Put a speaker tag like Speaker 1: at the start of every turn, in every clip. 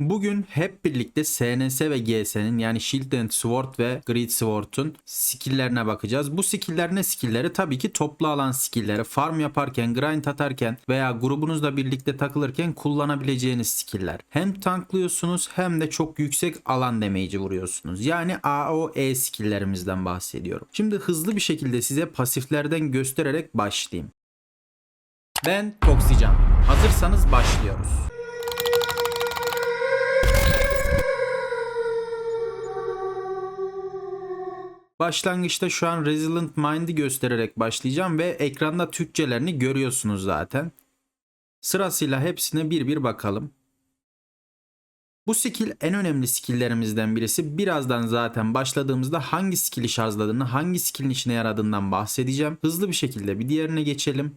Speaker 1: Bugün hep birlikte SNS ve GS'nin yani Shield and Sword ve Great Sword'un skill'lerine bakacağız. Bu skill'ler ne skill'leri? Tabii ki toplu alan skill'leri. Farm yaparken, grind atarken veya grubunuzla birlikte takılırken kullanabileceğiniz skill'ler. Hem tanklıyorsunuz hem de çok yüksek alan damage'i vuruyorsunuz. Yani AOE skill'lerimizden bahsediyorum. Şimdi hızlı bir şekilde size pasiflerden göstererek başlayayım. Ben Toxican. Hazırsanız başlıyoruz. Başlangıçta şu an Resilient Mind'i göstererek başlayacağım ve ekranda Türkçelerini görüyorsunuz zaten. Sırasıyla hepsine bir bir bakalım. Bu skill en önemli skilllerimizden birisi. Birazdan zaten başladığımızda hangi skill'i şarjladığını, hangi skill'in işine yaradığından bahsedeceğim. Hızlı bir şekilde bir diğerine geçelim.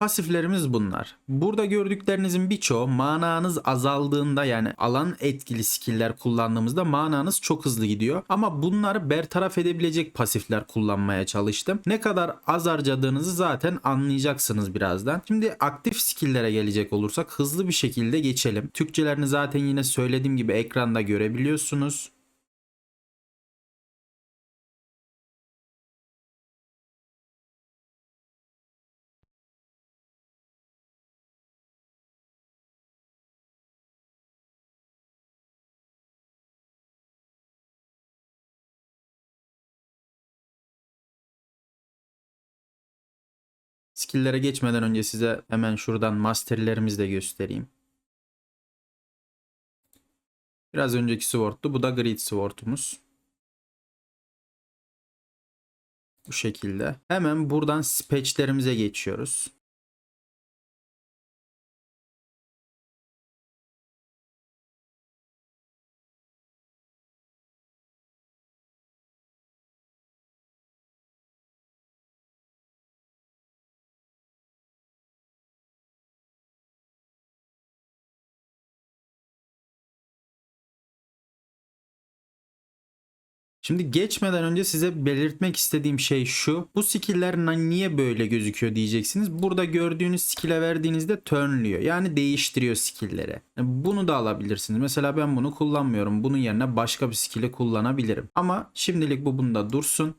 Speaker 1: Pasiflerimiz bunlar. Burada gördüklerinizin birçoğu mananız azaldığında yani alan etkili skill'ler kullandığımızda mananız çok hızlı gidiyor. Ama bunları bertaraf edebilecek pasifler kullanmaya çalıştım. Ne kadar az harcadığınızı zaten anlayacaksınız birazdan. Şimdi aktif skill'lere gelecek olursak hızlı bir şekilde geçelim. Türkçelerini zaten yine söylediğim gibi ekranda görebiliyorsunuz. Skill'lere geçmeden önce size hemen şuradan masterlerimizi de göstereyim. Biraz önceki sword'tu. Bu da Great Sword'umuz. Bu şekilde. Hemen buradan patch'lerimize geçiyoruz. Şimdi geçmeden önce size belirtmek istediğim şey şu. Bu skill'ler niye böyle gözüküyor diyeceksiniz. Burada gördüğünüz skill'e verdiğinizde turnluyor. Yani değiştiriyor skill'leri. Bunu da alabilirsiniz. Mesela ben bunu kullanmıyorum. Bunun yerine başka bir skill'i kullanabilirim. Ama şimdilik bu bunda dursun.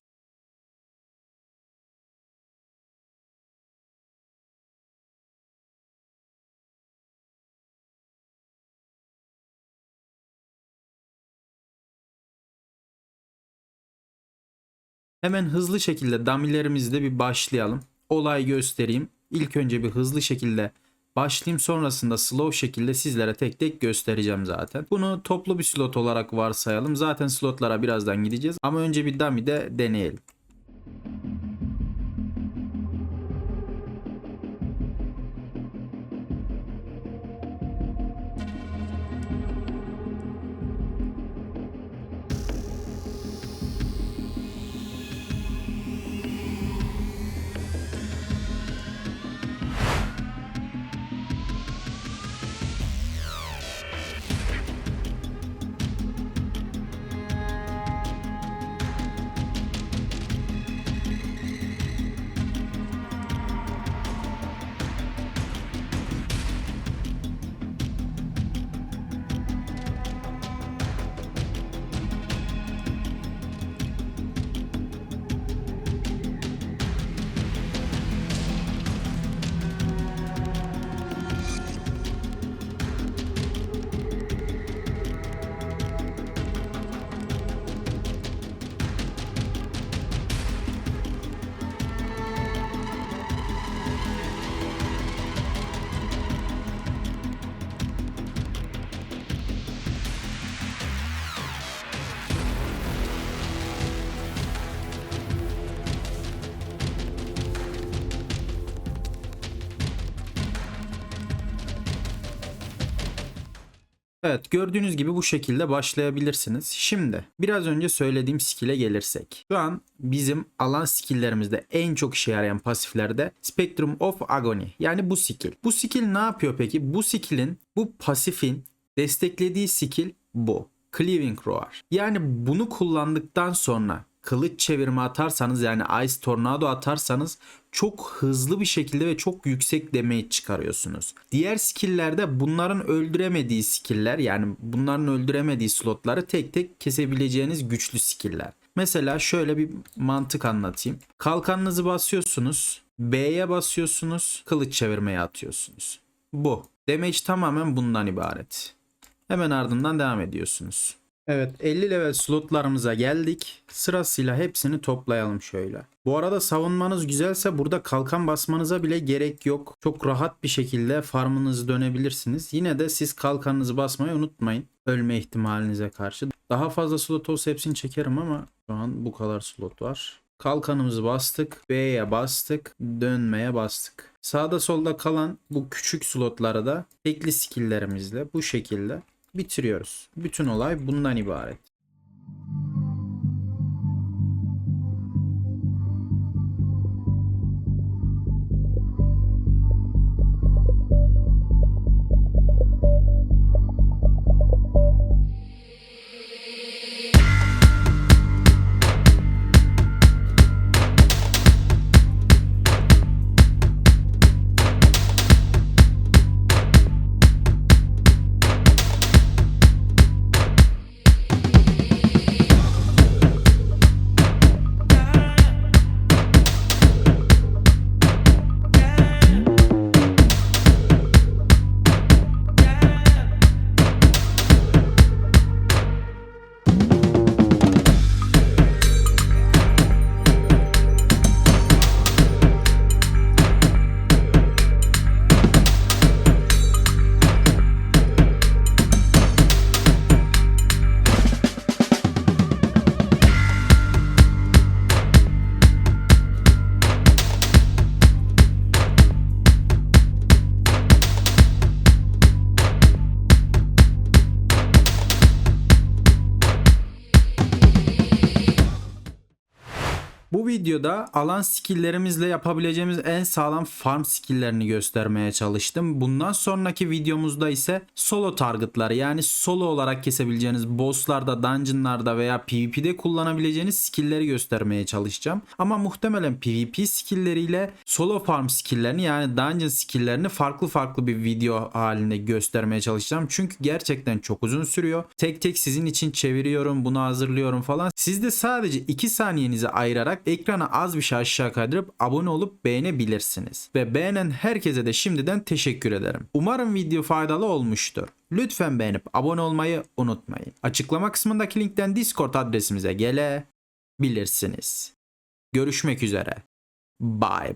Speaker 1: Hemen hızlı şekilde damilerimizde bir başlayalım. Olay göstereyim. İlk önce bir hızlı şekilde başlayayım sonrasında slow şekilde sizlere tek tek göstereceğim zaten. Bunu toplu bir slot olarak varsayalım. Zaten slotlara birazdan gideceğiz ama önce bir dummy de deneyelim. Evet gördüğünüz gibi bu şekilde başlayabilirsiniz. Şimdi biraz önce söylediğim skill'e gelirsek. Şu an bizim alan skill'lerimizde en çok işe yarayan pasiflerde Spectrum of Agony yani bu skill. Bu skill ne yapıyor peki? Bu skill'in bu pasifin desteklediği skill bu. Cleaving Roar. Yani bunu kullandıktan sonra kılıç çevirme atarsanız yani Ice Tornado atarsanız çok hızlı bir şekilde ve çok yüksek damage çıkarıyorsunuz. Diğer skill'lerde bunların öldüremediği skill'ler yani bunların öldüremediği slotları tek tek kesebileceğiniz güçlü skill'ler. Mesela şöyle bir mantık anlatayım. Kalkanınızı basıyorsunuz. B'ye basıyorsunuz. Kılıç çevirmeye atıyorsunuz. Bu. Damage tamamen bundan ibaret. Hemen ardından devam ediyorsunuz. Evet 50 level slotlarımıza geldik. Sırasıyla hepsini toplayalım şöyle. Bu arada savunmanız güzelse burada kalkan basmanıza bile gerek yok. Çok rahat bir şekilde farmınızı dönebilirsiniz. Yine de siz kalkanınızı basmayı unutmayın. Ölme ihtimalinize karşı. Daha fazla slot olsa hepsini çekerim ama şu an bu kadar slot var. Kalkanımızı bastık. B'ye bastık. Dönmeye bastık. Sağda solda kalan bu küçük slotları da tekli skilllerimizle bu şekilde bitiriyoruz. Bütün olay bundan ibaret. Videoda alan skilllerimizle yapabileceğimiz en sağlam farm skilllerini göstermeye çalıştım. Bundan sonraki videomuzda ise solo targetları yani solo olarak kesebileceğiniz bosslarda, dungeonlarda veya PvP'de kullanabileceğiniz skillleri göstermeye çalışacağım. Ama muhtemelen PvP skilleriyle solo farm skilllerini yani dungeon skilllerini farklı farklı bir video halinde göstermeye çalışacağım. Çünkü gerçekten çok uzun sürüyor. Tek tek sizin için çeviriyorum, bunu hazırlıyorum falan. Siz de sadece 2 saniyenizi ayırarak ekrana az bir şey aşağı kaydırıp abone olup beğenebilirsiniz. Ve beğenen herkese de şimdiden teşekkür ederim. Umarım video faydalı olmuştur. Lütfen beğenip abone olmayı unutmayın. Açıklama kısmındaki linkten Discord adresimize gelebilirsiniz. Görüşmek üzere. Bye.